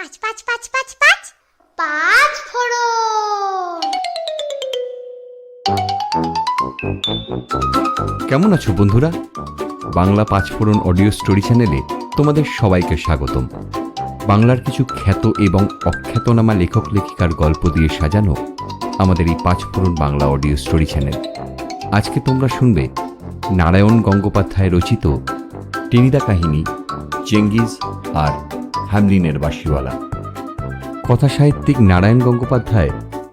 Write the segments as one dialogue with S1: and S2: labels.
S1: পাঁচ পাঁচ পাঁচ পাঁচ পাঁচ। পাঁচ ফোড়ন।
S2: কেমন আছো বন্ধুরা? বাংলা পাঁচ পাঁচফোড়ন অডিও স্টোরি চ্যানেলে তোমাদের সবাইকে স্বাগতম। বাংলার কিছু খ্যাত এবং অখ্যাতনামা লেখক লেখিকার গল্প দিয়ে সাজানো আমাদের এই পাঁচ Panchphoron Bangla audio story channel. আজকে তোমরা শুনবে নারায়ণ গঙ্গোপাধ্যায় রচিত টেনিদা কাহিনী, চেঙ্গিজ আর হ্যামলিনের বাসিওয়ালা কথা সাহিত্যিক নারায়ণ গঙ্গোপাধ্যায়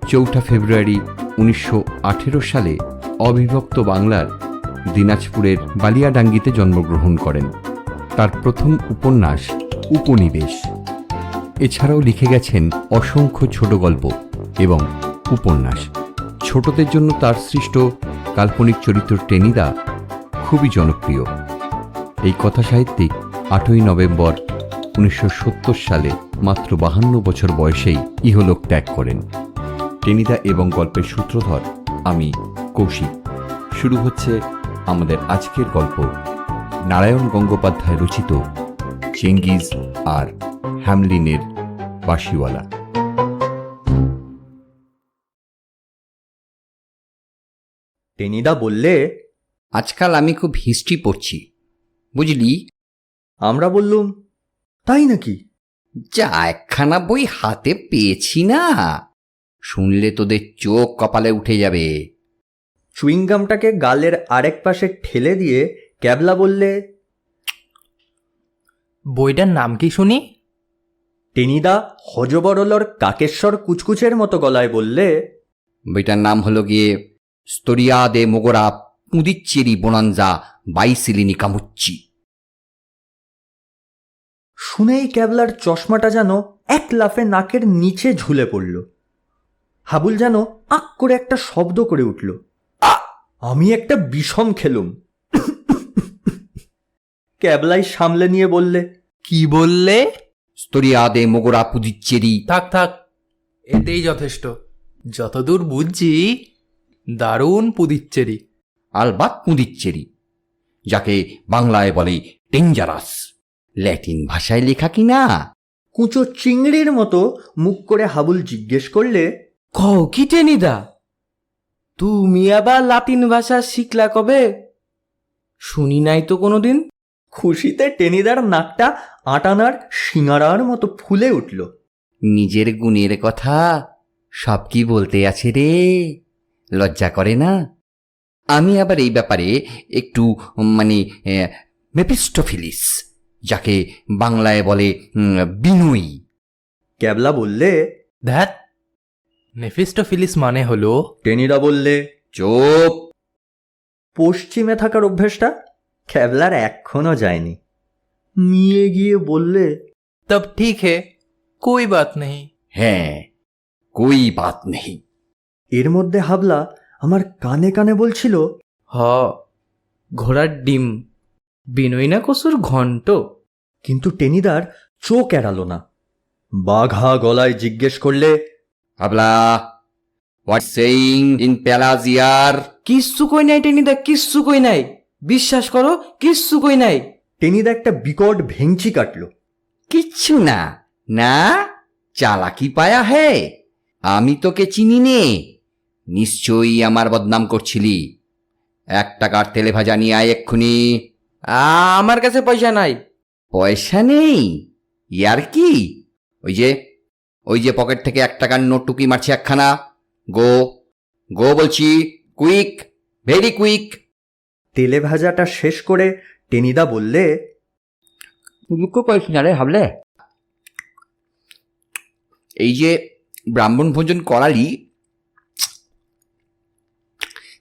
S2: চৌঠা ফেব্রুয়ারি উনিশশো আঠেরো সালে অবিভক্ত বাংলার দিনাজপুরের বালিয়াডাঙ্গিতে জন্মগ্রহণ করেন। তার প্রথম উপন্যাস উপনিবেশ। এছাড়াও লিখে গেছেন অসংখ্য ছোট গল্প এবং উপন্যাস। ছোটদের জন্য তার সৃষ্ট কাল্পনিক চরিত্র টেনিদা খুবই জনপ্রিয়। এই কথা সাহিত্যিক আটই নভেম্বর উনিশশো সত্তর সালে মাত্র বাহান্ন বছর বয়সেই ইহলোক ত্যাগ করেন। টেনিদা এবং গল্পের সূত্রধর আমি কৌশিক। শুরু হচ্ছে আমাদের আজকের গল্প। নারায়ণ গঙ্গোপাধ্যায় রচিত চেঙ্গিজ আর হ্যামলিনের বাসিওয়ালা
S3: টেনিদা বললে
S2: আজকাল আমি খুব হিস্ট্রি পড়ছি। বুঝলি?
S3: আমরা বললুম তাই নাকি?
S2: যা একখানা বই হাতে পেয়েছি না। শুনলে তোদের চোখ কপালে উঠে যাবে।
S3: চুইংগামটাকে গালের আরেক পাশে ঠেলে দিয়ে ক্যাবলা বললে
S4: বইটার নাম কি শুনি?
S3: টেনিদা হজবরলর কাকেশ্বর কুচকুচের মতো গলায় বললে
S2: বইটার নাম হলো গিয়ে স্তরিয়া দে মোগরা পুদিচ্চেরি বোনাঞ্জা বাইসিলিনি কামুচ্চি
S3: শুনেই ক্যাবলার চশমাটা যেন এক লাফে নাকের নিচে ঝুলে পড়ল। হাবুল যেন আক করে একটা শব্দ করে উঠল। আ! আমি একটা বিষম খেলুম। ক্যাবলাই সামলে নিয়ে বললে
S4: কি বললে?
S2: স্তরিয়া দে মোগরা পুদিচ্চেরি।
S4: থাক থাক এতেই যথেষ্ট। যতদূর বুঝছি দারুণ পুদিচ্চেরি।
S2: আলবাত পুদিচ্চেরি যাকে বাংলায় বলে ডেঞ্জারাস। ল্যাটিন ভাষায় লেখা কি না?
S3: কুঁচো চিংড়ির মতো মুখ করে হাবুল জিজ্ঞেস করলে
S5: কও কি টেনিদা তুমি আবার লাতিন ভাষা শিখলা কবে? শুনি নাই তো কোনোদিন।
S3: খুশিতে টেনিদার নাকটা আটানার সিঙারার মতো ফুলে উঠল।
S2: নিজের গুণের কথা সব কি বলতে আছে রে? লজ্জা করে না? আমি আবার এই ব্যাপারে একটু মানে মেপিস্টোফিলিস যাকে বাংলায় বলে বিনয়ী।
S3: ক্যাবলা বললে
S4: ধ্যাত নেফিস্টোফিলিস মানে হলো?
S3: টেনিদা বললে
S2: চোপ।
S3: পশ্চিমে থাকার অভ্যেসটা ক্যাবলার এখনও যায়নি। নিয়ে গিয়ে বললে
S4: তব ঠিক হে কোই বাত নেই।
S2: হ্যাঁ কই বাত নেই।
S3: এর মধ্যে হাবলা আমার কানে কানে বলছিল
S5: হ ঘোড়ার ডিম। বিনয় না কসুর ঘন্ট
S3: কিন্তু টেনিদার চোখ এড়ালো না। বাঘা গলায় জিজ্ঞেস করলে
S2: হাবলা হোয়াট সেইং ইন প্যালাজিয়ার
S5: কিচ্ছু কই নাই টেনিদা কিচ্ছু কই নাই। বিশ্বাস করো কিচ্ছু কই নাই।
S3: টেনিদা একটা বিকট ভেঙচি কাটল।
S2: কিচ্ছু না। না চালাকি পায়া হে। আমি তোকে চিনি নে। নিশ্চয়ই আমার বদনাম করছিলি। এক টাকার তেলে ভাজা নিয়ে আয় এক্ষুনি।
S5: আমার কাছে পয়সা নাই।
S2: পয়সা নেই? ইয়ার কি? ওই যে ওই যে পকেট থেকে এক টাকার নোট টুকি মারছে একখানা। গো গো বলছি কুইক ভেরি কুইক।
S3: তেলে ভাজাটা শেষ করে টেনিদা বললে
S2: দুঃখ রে ভাবলে এই যে ব্রাহ্মণ ভোজন করালি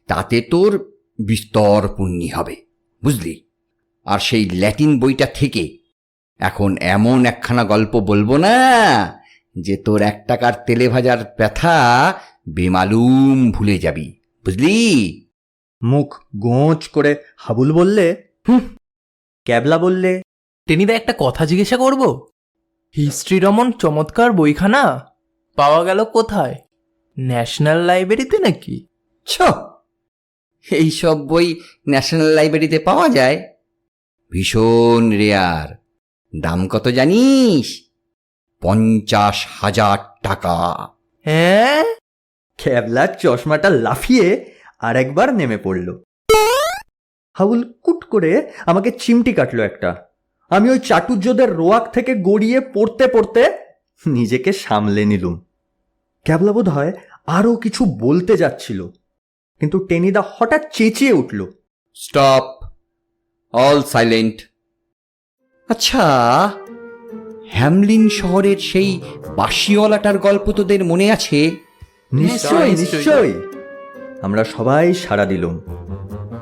S2: তাতে তোর বিস্তর পুণ্যি হবে বুঝলি? আর সেই ল্যাটিন বইটা থেকে এখন এমন একখানা গল্প বলব না যে তোর এক টাকার তেলে ভাজার ব্যথা বেমালুম ভুলে যাবি বুঝলি?
S3: মুখ গোঁচ করে হাবুল বললে হুম ক্যাবলা বললে
S4: টেনিদা একটা কথা জিজ্ঞাসা করব? হিস্ট্রি রমন চমৎকার বইখানা পাওয়া গেল কোথায়? ন্যাশনাল লাইব্রেরিতে নাকি?
S2: ছ এই সব বই ন্যাশনাল লাইব্রেরিতে পাওয়া যায়? ভীষণ রেয়ার। দাম কত জানিস? পঞ্চাশ হাজার টাকা।
S4: হ্যাঁ?
S3: ক্যাবলার চশমাটা লাফিয়ে আর একবার নেমে পড়ল। হাবুল কুট করে আমাকে চিমটি কাটলো একটা। আমি ওই চাটুর্যদের রোয়াক থেকে গড়িয়ে পড়তে পড়তে নিজেকে সামলে নিলুম। ক্যাবলা বোধ হয় আরও কিছু বলতে যাচ্ছিল কিন্তু টেনিদা হঠাৎ চেঁচিয়ে উঠল।
S2: স্টপ! অল সাইলেন্ট আচ্ছা হ্যামলিন শহরের সেই বাসিওয়ালাটার গল্প তোদের মনে আছে?
S3: নিশ্চয়
S4: নিশ্চয়ই।
S3: নিশ্চয় আমরা সবাই সাড়া দিলুম।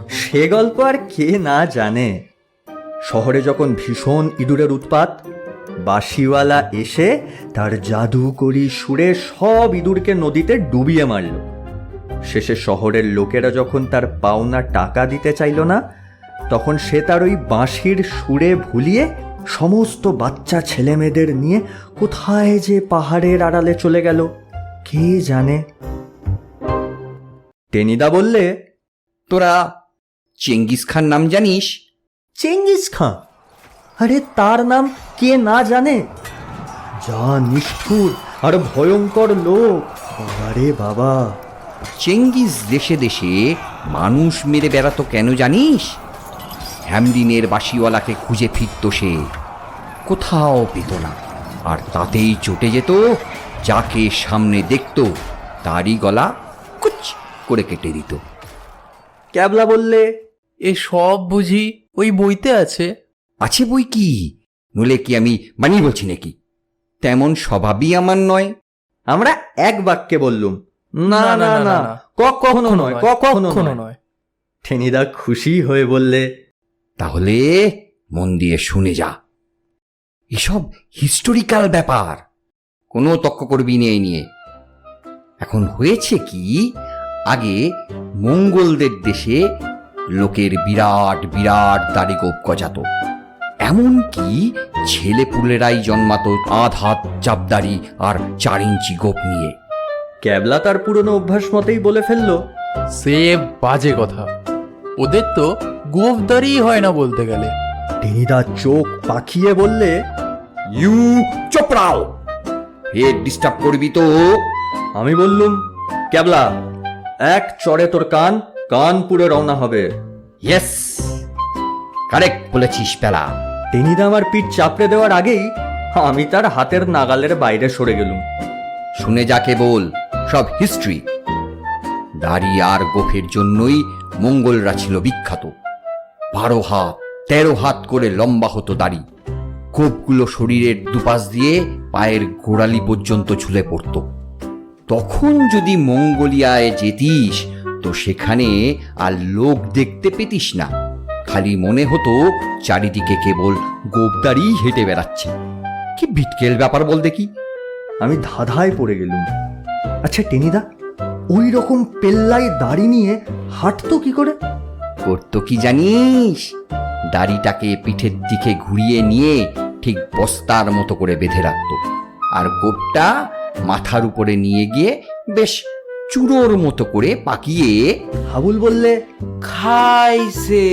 S3: সে গল্প আর কে না জানে। শহরে যখন ভীষণ ইঁদুরের উৎপাত বাঁশিওয়ালা এসে তার জাদুকরি সুরে সব ইঁদুরকে নদীতে ডুবিয়ে মারল। শেষে শহরের লোকেরা যখন তার পাওনা টাকা দিতে চাইল না তখন সে তার ওই বাঁশির সুরে ভুলিয়ে সমস্ত বাচ্চা ছেলেমেয়েদের নিয়ে কোথায় যে পাহাড়ের আড়ালে চলে গেল কে জানে? টেনিদা বললে
S2: তোরা চেঙ্গিস খান নাম জানিস?
S3: Genghis Khan? আরে তার নাম কে না জানে? যা নিষ্ঠুর আর ভয়ঙ্কর লোক। আরে বাবা।
S2: চেঙ্গিস দেশে দেশে মানুষ মেরে বেড়াতো কেন জানিস? হ্যামলিনের বাসিওয়ালাকে খুঁজে ফিরত সে। কোথাও পেত না। আর তাতেই চটে যেত যাকে সামনে দেখত তারই গলা কুচ করে কেটে দিত।
S3: ক্যাবলা বললে
S4: এ সব বুঝি ওই বইতে আছে?
S2: আছে বই কি? নলে কি আমি বানিয়ে বলছি নাকি? তেমন স্বভাবই আমার নয়।
S3: আমরা এক বাক্যে বললুম না না না কখনো নয় কখনো নয়
S4: নয়।
S3: টেনিদা খুশি হয়ে বললে
S2: তাহলে মন দিয়ে শুনে যা। এসব হিস্টোরিক্যাল ব্যাপার। কোনো তক্ক করবি নে এই নিয়ে। এখন হয়েছে কি আগে মঙ্গলদের দেশে লোকের বিরাট বিরাট দাড়ি গোপ গজাত। এমনকি ছেলে পুলেরাই জন্মাতো আধ হাত চাপদাড়ি আর চার ইঞ্চি গোপ নিয়ে।
S3: ক্যাবলা তার পুরনো অভ্যাস মতেই বলে ফেলল।
S4: সে বাজে কথা। ওদের তো গোফদারি হয় না বলতে গেলে।
S3: টেনিদা চোখ পাখিয়ে বললে
S2: ইউ চপড়াও। হে ডিস্টার্ব করবি তো।
S3: আমি বললুম ক্যাবলা এক চড়ে তোর কান কানপুরে রওনা হবে।
S2: ইয়েস কারেক্ট বলেছিস পেলা।
S3: টেনিদা আমার পিঠ চাপড়ে দেওয়ার আগেই আমি তার হাতের নাগালের বাইরে সরে গেলুম।
S2: শুনে যাকে বল সব হিস্ট্রি দাড়ি আর গোফের জন্যই মঙ্গলরা ছিল বিখ্যাত। বারো হাত, তেরো হাত করে লম্বা হতো দাড়ি। কোপগুলো শরীরের দুপাশ দিয়ে পায়ের গোড়ালি পর্যন্ত ঝুলে পড়ত। তখন যদি মঙ্গোলিয়ায় যেতিস, তো সেখানে আর লোক দেখতে পেতিস না। খালি মনে হতো চারিদিকে কেবল গোপদারি হেঁটে বেড়াচ্ছে। কি বিটকেল ব্যাপার বল দেখি।
S3: আমি ধাঁধায় পড়ে গেলুম। আচ্ছা টেনিদা ওই রকম পেল্লাই দাড়ি নিয়ে হাঁটতো কি করে?
S2: করতো কি জানিস? দাড়িটাকে পিঠের দিকে ঘুরিয়ে নিয়ে ঠিক বস্তার মতো করে বেঁধে রাখত। আর গোপটা মাথার উপরে নিয়ে গিয়ে বেশ চুরোর মতো করে পাকিয়ে
S3: হাবুল বললে
S5: খাইছে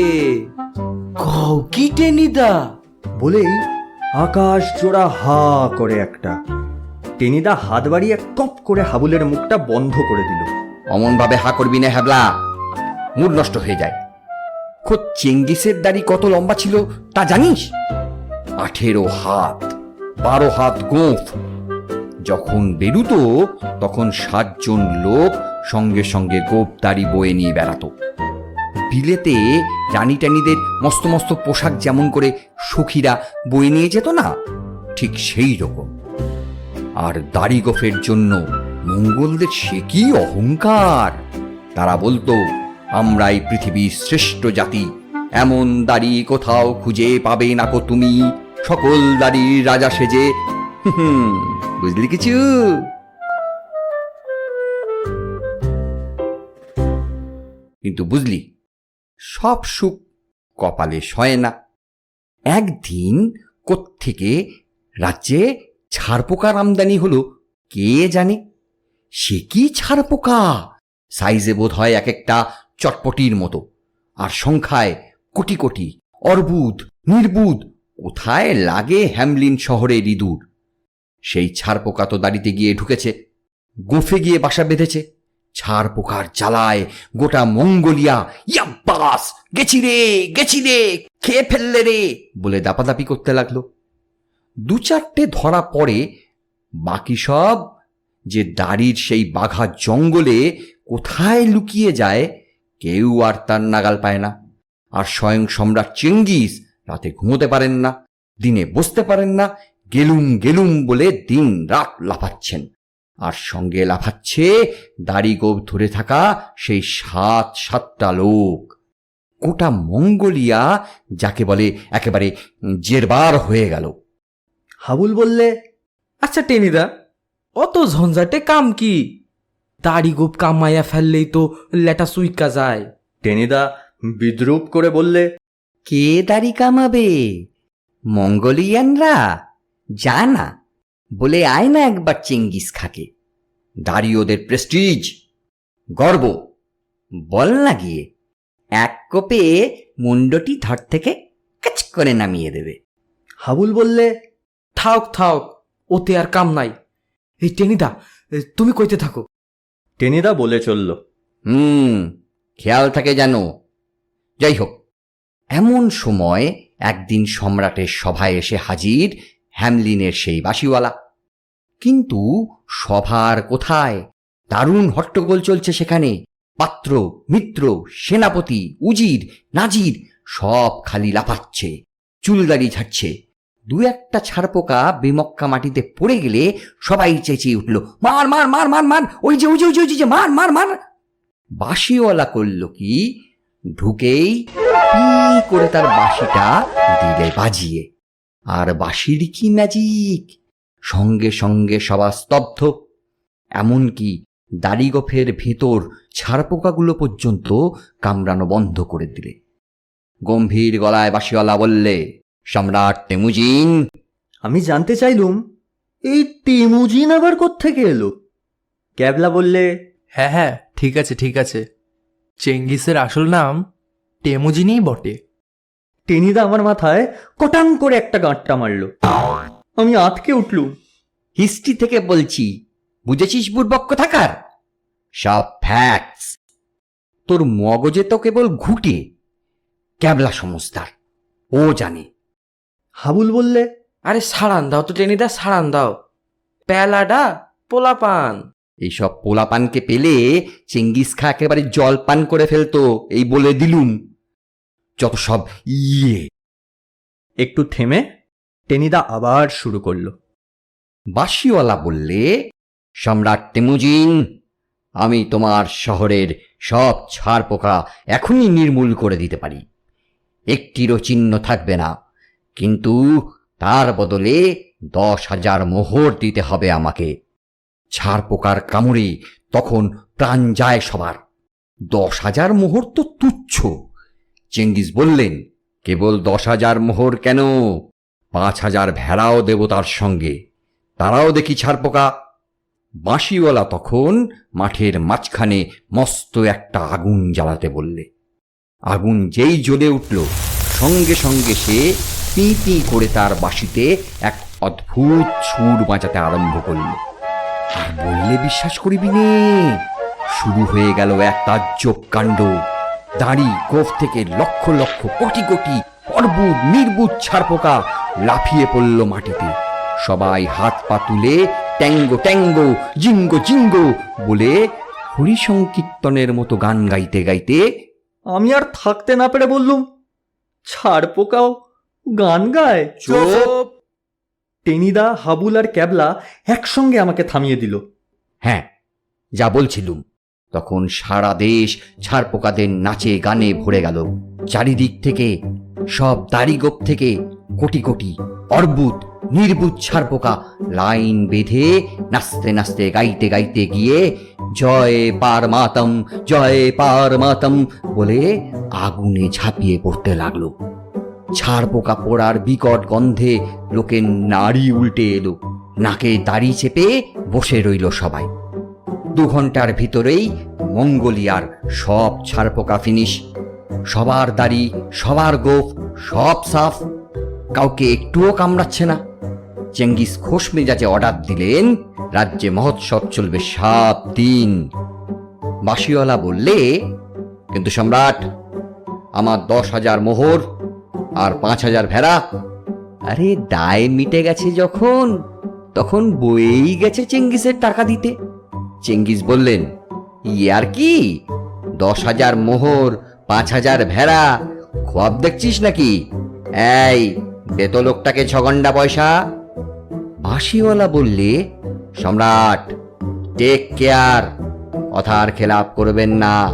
S5: কও কি টেনিদা?
S3: বলেই আকাশ জোড়া হা করে একটা। টেনিদা হাত বাড়িয়ে টপ করে হাবুলের মুখটা বন্ধ করে দিল।
S2: অমন ভাবে হা করবি না হ্যাবলা। মুড নষ্ট হয়ে যায়। খোদ চেঙ্গিসের দাড়ি কত লম্বা ছিল তা জানিস? আঠেরো হাত, বারো হাত গোঁফ। যখন বেরুতো, তখন সাতজন লোক সঙ্গে সঙ্গে গোপ দাড়ি বয়ে নিয়ে বেড়াতো। বিলেতে রানী টানিদের মস্ত মস্ত পোশাক যেমন করে সখীরা বয়ে নিয়ে যেত না, ঠিক সেই রকম। আর দাড়ি গোফের জন্য মঙ্গলদের সে কি অহংকার! তারা বলতো আমরাই পৃথিবীর শ্রেষ্ঠ জাতি। এমন দাড়ি কোথাও খুঁজে পাবে না কো তুমি। সকল দাড়ির রাজা সেজে। বুঝলি কিছু? কিন্তু বুঝলি, সব সুখ কপালে সয় না। একদিন কোত্থেকে রাজ্যে ছারপোকার আমদানি হলো, কে জানে? সে কি ছারপোকা সাইজে বোধ হয় এক একটা চটপটির মতো। আর সংখ্যায় কোটি কোটি, অর্বুদ, নির্বুদ, কোথায় লাগে হ্যামলিন শহরের ইঁদুর? সেই ছাড় পোকা তো দাড়িতে গিয়ে ঢুকেছে, গোফে গিয়ে বাসা বেঁধেছে ছাড় পোকার জ্বালায় গোটা মঙ্গোলিয়া, ইয়াব্বাস, গেছি রে গেছি রে, খেয়ে ফেললে রে বলে দাপাদাপি করতে লাগল। দু চারটে ধরা পড়ে বাকি সব যে দাড়ির সেই বাঘা জঙ্গলে কোথায় লুকিয়ে যায় কেউ আর তার নাগাল পায় না। আর স্বয়ং সম্রাট চেঙ্গিস রাতে ঘুমোতে পারেন না, দিনে বসতে পারেন না, গেলুম গেলুম বলে দিন রাত লাফাচ্ছেন। আর সঙ্গে লাফাচ্ছে দাড়ি গোপ ধরে থাকা সেই সাত সাতটা লোক। গোটা মঙ্গোলিয়া যাকে বলে একেবারে জেরবার হয়ে গেল।
S3: হাবুল বললে
S5: আচ্ছা টেনিদা, অত ঝঞ্ঝাটে কাম কি? দাড়ি গোপ কামাইয়া ফেললেই তো লেটা সুইকা যায়।
S3: টেনিদা বিদ্রুপ করে বললে
S2: কে দাড়ি কামাবে? মঙ্গোলিয়ানরা? যা না বলে আয় না একবার চেঙ্গিস খাকে। দাড়ি ওদের প্রেস্টিজ গর্ব। বল না গিয়ে এক কোপে মুন্ডটি ধর থেকে কাচ করে নামিয়ে দেবে।
S3: হাবুল বললে
S5: থাওক থাওক ওতে আর কাম নাই। এই টেনিদা তুমি কইতে থাকো।
S3: টেনিদা বলে চলল।
S2: হুম, খেয়াল থাকে যেন। যাই হোক এমন সময় একদিন সম্রাটের সভায় এসে হাজির হ্যামলিনের সেই বাসিওয়ালা। কিন্তু সভার কোথায়? দারুণ হট্টগোল চলছে সেখানে। পাত্র, মিত্র, সেনাপতি, উজির, নাজির সব খালি লাফাচ্ছে, চুলদাড়ি ঝাড়ছে। দু একটা ছাড়পোকা বেমক্কা মাটিতে পড়ে গেলে সবাই চেঁচিয়ে উঠল, মার মার মার মার মার, ওই যে ওই যে ওই যে ওই যে, মার মার মার! বাঁশিওয়ালা করল কি? ঢুকেই করে তার বাঁশিটা দিলে বাজিয়ে। আর বাঁশির কি ম্যাজিক সঙ্গে সঙ্গে সবার স্তব্ধ। এমনকি দাড়িগফের ভেতর ছাড়পোকাগুলো পর্যন্ত কামড়ানো বন্ধ করে দিলে। গম্ভীর গলায় বাঁশিওয়ালা বললে সম্রাট তেমুজিন
S3: আমি জানতে চাইলুম এই তিমুজিন আবার কোত্থেকে এলো? ক্যাবলা বললে
S4: হ্যাঁ হ্যাঁ ঠিক আছে ঠিক আছে। চেঙ্গিসের আসল নাম টেমুজিনই বটে।
S3: টেনিদা আমার মাথায় কটাং করে একটা গাঁটটা মারল। আমি আতকে উঠলুম।
S2: হিস্ট্রি থেকে বলছি বুঝেছিস বুর্বক্ষ থাকার সব ফ্যাক্টস তোর মগজে তো কেবল ঘুটে। ক্যাবলা সমস্তার ও জানে।
S3: হাবুল বললে
S5: আরে সাড়ান দাও তো টেনিদা সাড়ান দাও। পেলাডা পোলাপান।
S2: এইসব পোলাপানকে পেলে চেঙ্গিস খা একেবারে জল পান করে ফেলতো এই বলে দিলুম। যত সব ইয়ে।
S3: একটু থেমে টেনিদা আবার শুরু করল।
S2: বাঁশিওয়ালা বললে সম্রাট তেমুজিন আমি তোমার শহরের সব ছাড় পোকা এখনই নির্মূল করে দিতে পারি। একটিরও চিহ্ন থাকবে না। কিন্তু তার বদলে দশ হাজার মোহর দিতে হবে আমাকে। ছাড় পোকার কামড়ে তখন প্রাণ যায় সবার। দশ হাজার মোহর তো তুচ্ছ। চেঙ্গিস বললেন, কেবল দশ হাজার মোহর কেন? পাঁচ হাজার ভেড়াও দেব তার সঙ্গে। তারাও দেখি ছাড়পোকা বাঁশিওয়ালা তখন মাঠের মাঝখানে মস্ত একটা আগুন জ্বালাতে বললে। আগুন যেই জ্বলে উঠল, সঙ্গে সঙ্গে সে পি পি করে তার বাঁশিতে এক অদ্ভুত সুর বাঁচাতে আরম্ভ করল। আর বললে বিশ্বাস করিবি নে, শুরু হয়ে গেল এক তাজ্জব কাণ্ড। দাড়ি গোফ থেকে লক্ষ লক্ষ কোটি কোটি অর্বুদ নির্বুদ ছাড়পোকা লাফিয়ে পড়ল মাটিতে। সবাই হাত পা তুলে ট্যাঙ্গো ট্যাঙ্গো, জিঙ্গো জিঙ্গো বলে হরিসংকীর্তনের মতো গান গাইতে গাইতে,
S3: আমি আর থাকতে না পেরে বললুম ছাড় পোকাও গান গায়?
S2: চুপ!
S3: টেনিদা হাবুল আর ক্যাবলা একসঙ্গে আমাকে থামিয়ে দিল।
S2: হ্যাঁ যা বলছিলুম। তখন সারা দেশ ছাড়পোকাদের নাচে গানে ভরে গেল। চারিদিক থেকে সব দাড়িগোপ থেকে কোটি কোটি অর্বুদ নির্বুদ ছাড়পোকা লাইন বেঁধে নাচতে নাচতে গাইতে গাইতে গিয়ে জয় পার মাতম জয় পার মাতম বলে আগুনে ঝাঁপিয়ে পড়তে লাগল। ছাড় পোকা পোড়ার বিকট গন্ধে লোকের নাড়ি উল্টে এলো। নাকে দাড়ি চেপে বসে রইল সবাই। দু ঘণ্টার ভিতরেই মঙ্গোলিয়ার সব ছাড়পোকা ফিনিশ সবার দাড়ি, সবার গোফ, সব সাফ। কাউকে একটুও কামড়াচ্ছে না। চেঙ্গিস খোশ মেজাজে অর্ডার দিলেন, রাজ্যে মহোৎসব চলবে সাত দিন। বাসিওয়ালা বললে, কিন্তু সম্রাট, আমার দশ হাজার মোহর আর পাঁচ হাজার ভেড়া। আরে দায় মিটে গেছে যখন, তখন বয়েই গেছে চেঙ্গিসের টাকা দিতে। চেঙ্গিস বললেন ইয়ার কি? দশ হাজার মোহর, পাঁচ হাজার ভেড়া, খোয়াব দেখছিস নাকি? এই, বেতো লোকটাকে ছগন্ডা পয়সা। বাঁশিওয়ালা বললে, সম্রাট টেক কেয়ার কথার খেলাপ করবেন না।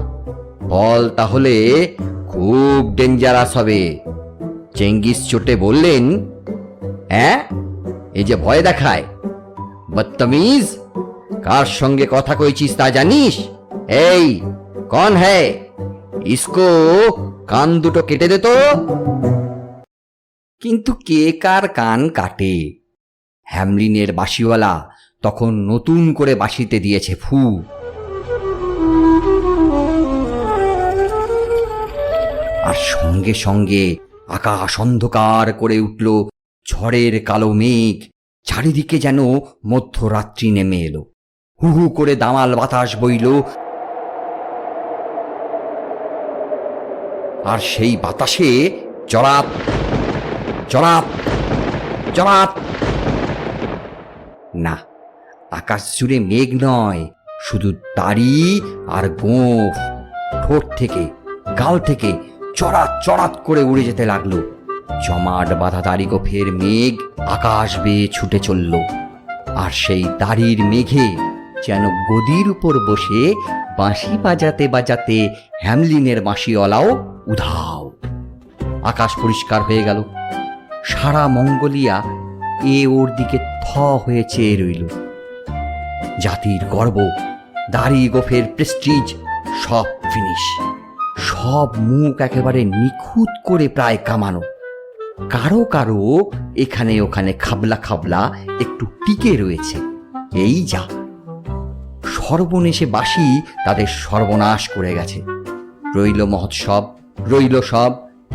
S2: ফল তাহলে খুব ডেঞ্জারাস হবে। চেঙ্গিস চোটে বললেন হ্যাঁ? এই যে ভয় দেখায়। বদতমিজ? কার সঙ্গে কথা কইছিস তা জানিস? এই, কন হ্যায় ইসকো, কান দুটো কেটে দে তো। কিন্তু কে কার কান কাটে? হ্যামলিনের বাঁশিওয়ালা তখন নতুন করে বাঁশিতে দিয়েছে ফু। আর সঙ্গে সঙ্গে আকাশ অন্ধকার করে উঠল ঝড়ের কালো মেঘ, চারিদিকে যেন মধ্যরাত্রি নেমে এলো। হু হু করে দামাল বাতাস বইল। আর সেই বাতাসে চড়াপ চড়াপ চড়াপ না, আকাশ জুড়ে মেঘ নয়, শুধু দাড়ি আর গোঁফ। ঠোঁট থেকে, গাল থেকে চড়াত চড়াত করে উড়ে যেতে লাগল। জমাট বাঁধা দাড়ি গোফের মেঘ আকাশ বেয়ে ছুটে চলল, আর সেই দাড়ির মেঘে যেন গদির উপর বসে বাঁশি বাজাতে বাজাতে হ্যামলিনের বাঁশিওয়ালাও উধাও। আকাশ পরিষ্কার হয়ে গেল। সারা মঙ্গোলিয়া এ ওর দিকে থ হয়ে চেয়ে রইল। জাতির গর্ব দাড়ি গোফের প্রেস্টিজ, সব ফিনিশ সব মুখ একেবারে নিখুঁত করে প্রায় কামানো। কারও কারও এখানে ওখানে খাবলা খাবলা একটু টিকে রয়েছে। এই যা। সর্বনেশে বাসি তাদের সর্বনাশ করে গেছে। রইল মহোৎসব, রইল সব।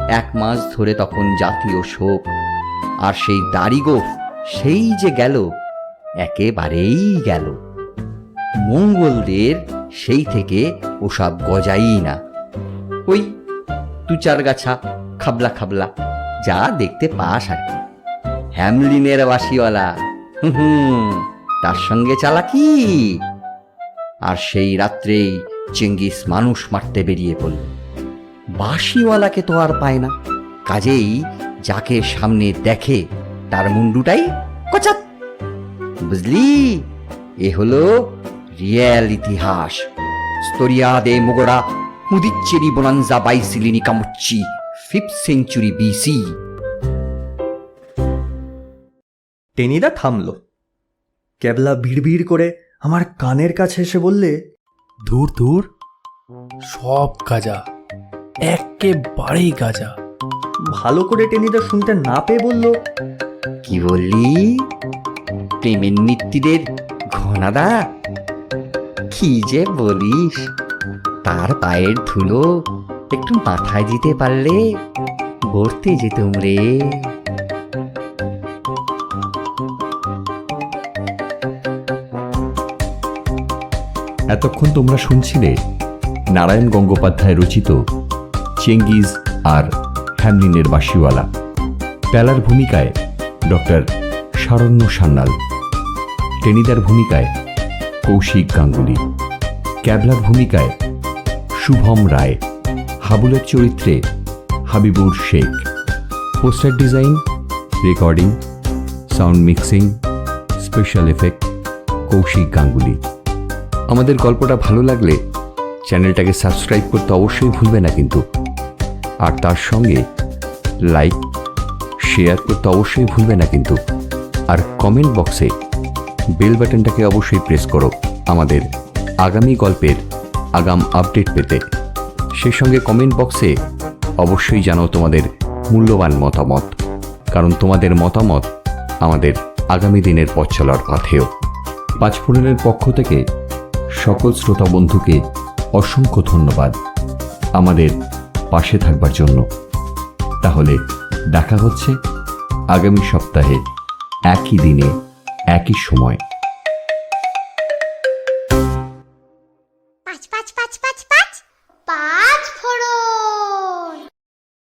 S2: এক মাস ধরে তখন জাতীয় শোক। আর সেই দাড়িগোফ, সেই যে গেল, একেবারেই গেল। মঙ্গলদের সেই থেকে ওসব গজাই না। ওই দু চার গাছা খাবলা খাবলা, যা দেখতে পাস আর কি। হ্যামলিনের বাসিওয়ালা, হুম তার সঙ্গে চালাকি। আর সেই রাত্রেই চেঙ্গিস মানুষ মারতে বেরিয়ে পড়ল। বাঁশিওয়ালাকে তো আর পায় না। কাজেই যাকে সামনে দেখে তার মুন্ডুটাই কচাত। বুঝলি? এ হলো রিয়েল ইতিহাস। স্তরিয়া দে মোগরা মুদিচ্চেরি বোনানজা বাইসিলিনি কামুচ্চি ফিফথ সেঞ্চুরি বিসি
S3: টেনিদা থামল। ক্যাবলা ভিড় করে আমার কানের কাছে এসে বললে
S4: ধুর ধুর সব গাজা একেবারেই গাজা।
S3: ভালো করে টেনিদা শুনতে না পেয়ে বলল
S2: কি বললি? প্রেমের নিত্যিদের ঘনাদা? কি যে বলিস? তার পায়ের ধুলো একটু মাথায় দিতে পারলে গড়তে যেতুম রে।
S6: এতক্ষণ তোমরা শুনছিলে নারায়ণ গঙ্গোপাধ্যায় রচিত চেঙ্গিজ আর হ্যামলিনের বাসিওয়ালা প্যালার ভূমিকায় ডক্টর শারণ্য সান্যাল, টেনিদার ভূমিকায় কৌশিক গাঙ্গুলি, ক্যাবলার ভূমিকায় শুভম রায়, হাবুলের চরিত্রে Habibur Sheikh. Poster design, recording, sound mixing, special effect, Kaushik Ganguly. আমাদের গল্পটা ভালো লাগলে চ্যানেলটাকে সাবস্ক্রাইব করতে অবশ্যই ভুলবে না কিন্তু। আর তার সঙ্গে লাইক, শেয়ার করতে অবশ্যই ভুলবে না কিন্তু। আর কমেন্ট বক্সে বেল বাটনটাকে অবশ্যই প্রেস করো। আমাদের আগামী গল্পের আগাম আপডেট পেতে। সেই সঙ্গে কমেন্ট বক্সে অবশ্যই জানাও তোমাদের মূল্যবান মতামত, কারণ তোমাদের মতামত আমাদের আগামী দিনের পথ চলার পথেও। পাঁচফোড়নের পক্ষ থেকে সকল শ্রোতা বন্ধুকে অসংখ্য ধন্যবাদ আমাদের পাশে থাকবার জন্য। তাহলে দেখা হচ্ছে আগামী সপ্তাহে
S1: একই দিনে, একই সময়।